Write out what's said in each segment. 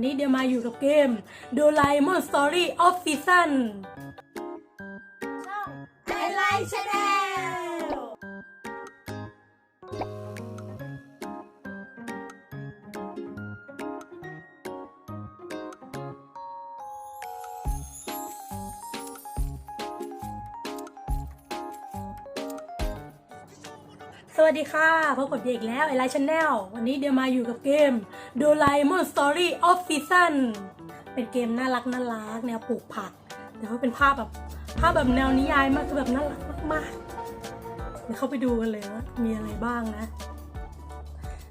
วันนี้เดี๋ยวมาอยู่กับเกม Doraemon Story of Season ช่องไอไลท์ชาแนลสวัสดีค่ะพบกับเด็กแล้วไอไลท์ชาแนลวันนี้เดี๋ยวมาอยู่กับเกม Doraemon Story of Season เป็นเกมน่ารักน่ารักแนวปลูกผักแต่ว่าเป็นภาพแบบภาพแบบแนวนิยายมากคือแบบน่ารักมากๆเดี๋ยวเข้าไปดูกันเลยว่ามีอะไรบ้างนะ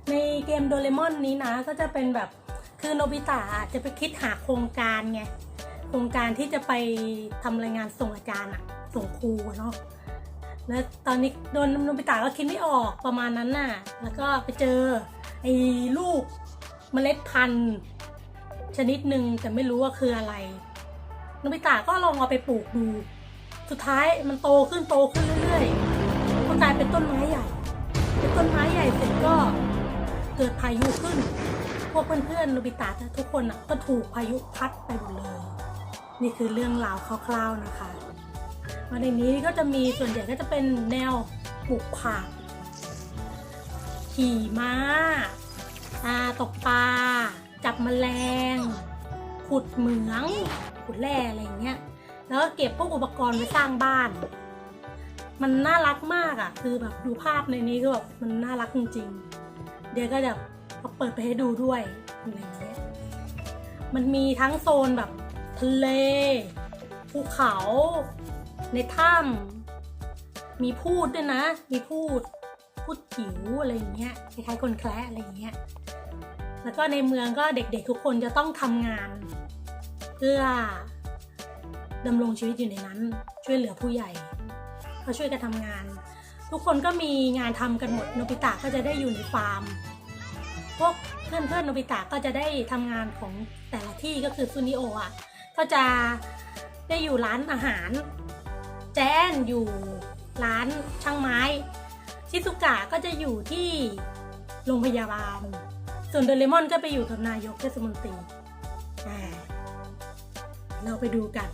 ในเกมโดเรมอนนี้นะ ก็จะเป็นแบบคือโนบิตะจะไปคิดหาโครงการไงโครงการที่จะไปทำรายงานส่งอาจารย์อะส่งครูเนาะแล้วตอนนี้โดนโนบิตะก็คิดไม่ออกประมาณนั้นน่ะ แล้วก็ไปเจอไอ้ลูก เมล็ดพันธุ์ชนิดหนึ่งแต่ไม่รู้ว่าคืออะไรโนบิตะก็ลองเอาไปปลูกดู สุดท้ายมันโตขึ้นโตขึ้นเรื่อยๆก็กลายเป็นต้นไม้ใหญ่ เป็นต้นไม้ใหญ่เสร็จก็เกิดพายุขึ้น พวกเพื่อนๆโนบิตะทุกคนก็ถูกพายุพัดไปหมดเลย นี่คือเรื่องราวคร่าวๆนะคะมาในนี้ก็จะมีส่วนใหญ่ก็จะเป็นแนวปลูกผักขี่ม้า ตกปลา จับแมลง ขุดเหมือง ขุดแร่อะไรเงี้ย แล้วก็เก็บพวกอุปกรณ์ไว้สร้างบ้าน มันน่ารักมากอะ่ะ คือแบบดูภาพในนี้ก็แบบมันน่ารักจริงๆ เดี๋ยวก็จะเอาเปิดไปให้ดูด้วยอะไรเงี้ย มันมีทั้งโซนแบบทะเล ภูเขา ในถ้ำมีพูดด้วยนะ มีพูดพูดจิ๋วอะไรอย่างเงี้ยคล้ายๆคนแคระอะไรอย่างเงี้ย แล้วก็ในเมืองก็เด็กๆทุกคนจะต้องทำงาน เพื่อดำรงชีวิตอยู่ในนั้น ช่วยเหลือผู้ใหญ่เขาช่วยกันทำงาน ทุกคนก็มีงานทำกันหมดโนบิตะก็จะได้อยู่ในฟาร์มพวกเพื่อนๆโนบิตะก็จะได้ทำงานของแต่ละที่ก็คือซูนิโออะก็จะได้อยู่ร้านอาหาร แจนอยู่ร้านช่างไม้ ชิซุกะก็จะอยู่ที่โรงพยาบาล ส่วนโดเรมอนก็ไปอยู่กับนายกเทศมนตรีเราไปดูกัน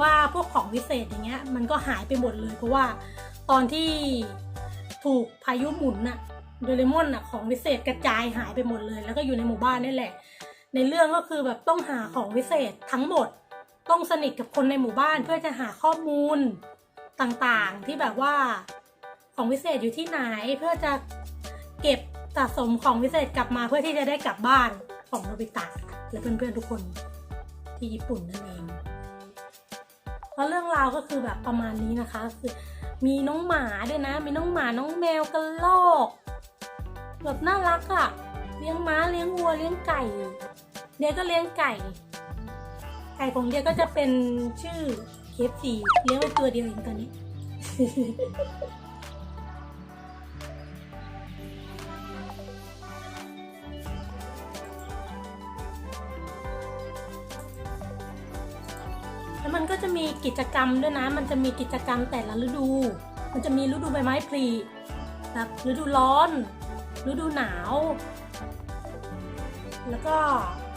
ว่าพวกของวิเศษอย่างเงี้ย มันก็หายไปหมดเลยเพราะว่าตอนที่ถูกพายุหมุนน่ะโดเรมอนน่ะของวิเศษกระจายหายไปหมดเลย แล้วก็อยู่ในหมู่บ้านนี่แหละ ในเรื่องก็คือแบบต้องหาของวิเศษทั้งหมด ต้องสนิทกับคนในหมู่บ้านเพื่อจะหาข้อมูลต่างๆที่แบบว่าของวิเศษอยู่ที่ไหนเพื่อจะเก็บ สะสมของวิเศษกลับมาเพื่อที่จะได้กลับบ้านของโนบิตะและเพื่อนๆทุกคนที่ญี่ปุ่นนั่นเองเพราะเรื่องราวก็คือแบบประมาณนี้นะคะคือมีน้องหมาด้วยนะ มีน้องหมาน้องแมวกระรอกแบบน่ารักอะ่ะ เลี้ยงม้าเลี้ยงวัวเลี้ยงไก่เดียก็เลี้ยงไก่ ไก่ของเดียก็จะเป็นชื่อเคฟซีเลี้ยงไว้ตัวเดียวเองตอนนี้ แล้วมันก็จะมีกิจกรรมด้วยนะ มันจะมีกิจกรรมแต่ละฤดู มันจะมีฤดูใบไม้ผลิแบบฤดูร้อน ฤดูหนาว แล้วก็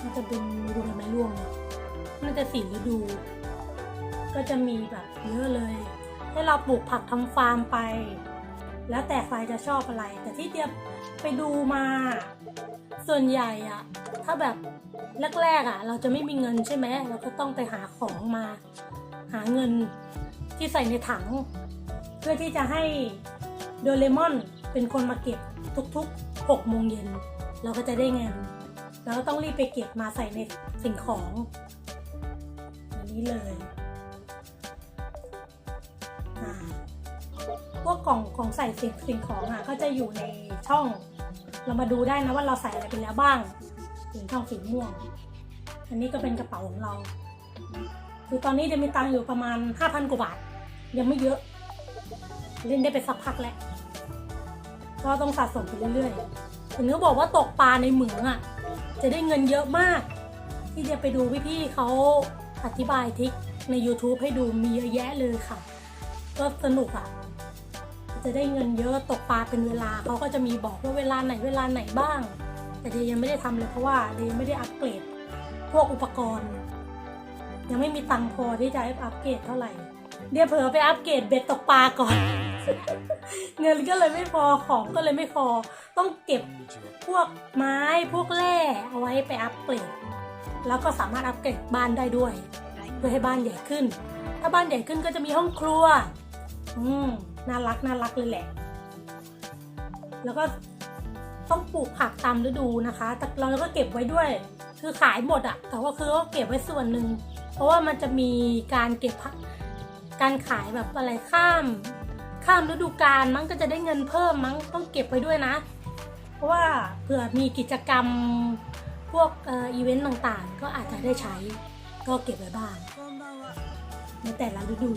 มันจะเป็นฤดูใบไม้ร่วงเนี่ยมันจะสี่ฤดู ก็จะมีแบบเยอะเลย ให้เราปลูกผักทำฟาร์มไป แล้วแต่ใครจะชอบอะไร แต่ที่เดียบไปดูมา ส่วนใหญ่อะถ้าแบบแรกๆอะเราจะไม่มีเงินใช่ไหมเราก็ต้องไปหาของมา หาเงินที่ใส่ในถัง เพื่อที่จะให้โดเรมอนเป็นคนมาเก็บทุกๆ6โมงเย็นเราก็จะได้เงินแล้วก็ต้องรีบไปเก็บมาใส่ในสิ่งของอย่างนี้เลยพวกกล่องของใส่สิ่งสิ่งของอะก็จะอยู่ในช่อง เรามาดูได้นะว่าเราใส่อะไรไปแล้วบ้างถึงช่องสีม่วง อันนี้ก็เป็นกระเป๋าของเรา คือตอนนี้จะมีตังอยู่ประมาณ 5,000 กว่าบาท ยังไม่เยอะ เล่นได้ไปสักพักแล้ว ก็ต้องสะสมไปเรื่อยๆถึงเขาบอกว่าตกปลาในเหมืองอะ จะได้เงินเยอะมาก ที่จะไปดูพี่ๆเขาอธิบายทิคใน YouTube ให้ดูมีเยอะแยะเลยค่ะ ก็สนุกอะ จะได้เงินเยอะตกปลาเป็นเวลาเขาก็จะมีบอกว่าเวลาไหนเวลาไหนบ้าง แต่เดย์ยังไม่ได้ทำเลยเพราะว่าเดย์ยังไม่ได้อัปเกรดพวกอุปกรณ์ ยังไม่มีตังค์พอที่จะอัปเกรดเท่าไหร่เดี๋ยวเผลอไปอัปเกรดเบ็ดตกปลาก่อน เงินก็เลยไม่พอของก็เลยไม่พอ ต้องเก็บพวกไม้พวกแร่เอาไว้ไปอัปเกรดแล้วก็สามารถอัปเกรดบ้านได้ด้วย เพื่อให้บ้านใหญ่ขึ้น ถ้าบ้านใหญ่ขึ้นก็จะมีห้องครัว อืม น่ารักน่ารักเลยแหละ แล้วก็ต้องปลูกผักตามฤดูนะคะ แต่เราก็เก็บไว้ด้วย คือขายหมดอะแต่ว่าคือก็เก็บไว้ส่วนหนึ่ง เพราะว่ามันจะมีการเก็บผัก การขายแบบอะไรข้าม ข้ามฤดูกาลมั้งก็จะได้เงินเพิ่มมั้งต้องเก็บไว้ด้วยนะ เพราะว่าเผื่อมีกิจกรรมพวกอออีเวนต์ต่างๆ ก็อาจจะได้ใช้ ก็เก็บไว้บ้างในแต่ละฤดู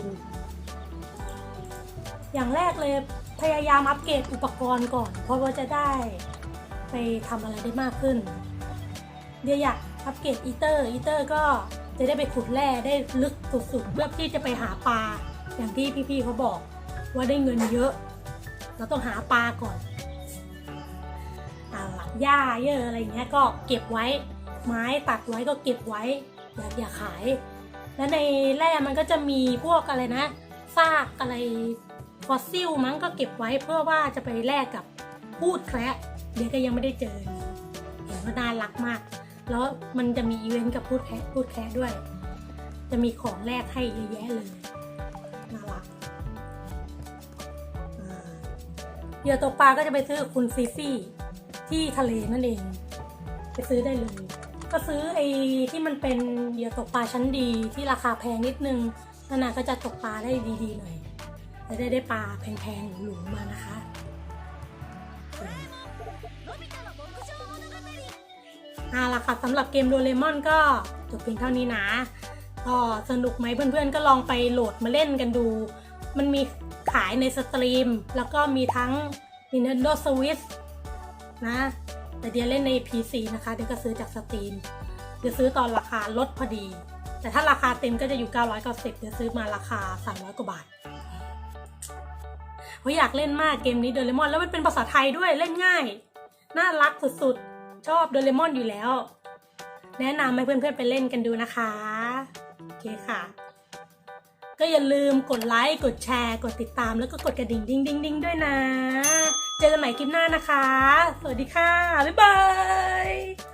อย่างแรกเลยพยายามอัปเกรดอุปกรณ์ก่อน เพราะว่าจะได้ไปทำอะไรได้มากขึ้น เดี๋ยวอยากอัปเกรดอีเตอร์อีเตอร์ก็จะได้ไปขุดแร่ได้ลึกสุดๆเพื่อที่จะไปหาปลาอย่างที่พี่ๆเขาบอกว่าได้เงินเยอะ เราต้องหาปลาก่อนเอาล่ะหญ้าเยอะอะไรเงี้ยก็เก็บไว้ ไม้ตัดไว้ก็เก็บไว้อย่าอย่าขาย แล้วในแร่มันก็จะมีพวกอะไรนะซากอะไร ฟอสซิลมั้งก็เก็บไว้เพื่อว่าจะไปแลกกับพูดแคระเดี๋ยวก็ยังไม่ได้เจอเห็นว่าน่ารักมาก แล้วมันจะมีอีเวนต์กับพูดแคระพูดแคระด้วย จะมีของแลกให้เยอะแยะเลยน่ารักเหยื่อตกปลาก็จะไปซื้อคุณฟิฟี่ที่ทะเลนั่นเอง ไปซื้อได้เลย ก็ซื้อไอ้ที่มันเป็นเหยื่อตกปลาชั้นดีที่ราคาแพงนิดนึงนั่นน่ะก็จะตกปลาได้ดีๆหน่อย จะได้ได้ปลาแพงๆหรูๆมานะคะ เอาล่ะค่ะสำหรับเกมโดเรมอนก็จบเพียงเท่านี้นะ ก็สนุกไหมเพื่อนๆ ก็ลองไปโหลดมาเล่นกันดู มันมีขายในสตรีม แล้วก็มีทั้ง Nintendo Switch นะ แต่เดียเล่นใน PC นะคะ เดียก็ซื้อจากสตรีม เดี๋ยวซื้อตอนราคาลดพอดี แต่ถ้าราคาเต็มก็จะอยู่ 990 เดี๋ยวซื้อมาราคา 300 กว่าบาท เพราะอยากเล่นมากเกมนี้โดเรมอนแล้วมันเป็นภาษาไทยด้วยเล่นง่าย น่ารักสุดๆ ชอบโดเรมอนอยู่แล้ว แนะนำให้เพื่อนๆไปเล่นกันดูนะคะ โอเคค่ะ ก็อย่าลืมกดไลค์ กดแชร์ กดติดตามแล้วก็กดกระดิ่งดิ้งดิ้งดิ้งด้วยนะ เจอกันใหม่คลิปหน้านะคะ สวัสดีค่ะ บ๊ายบาย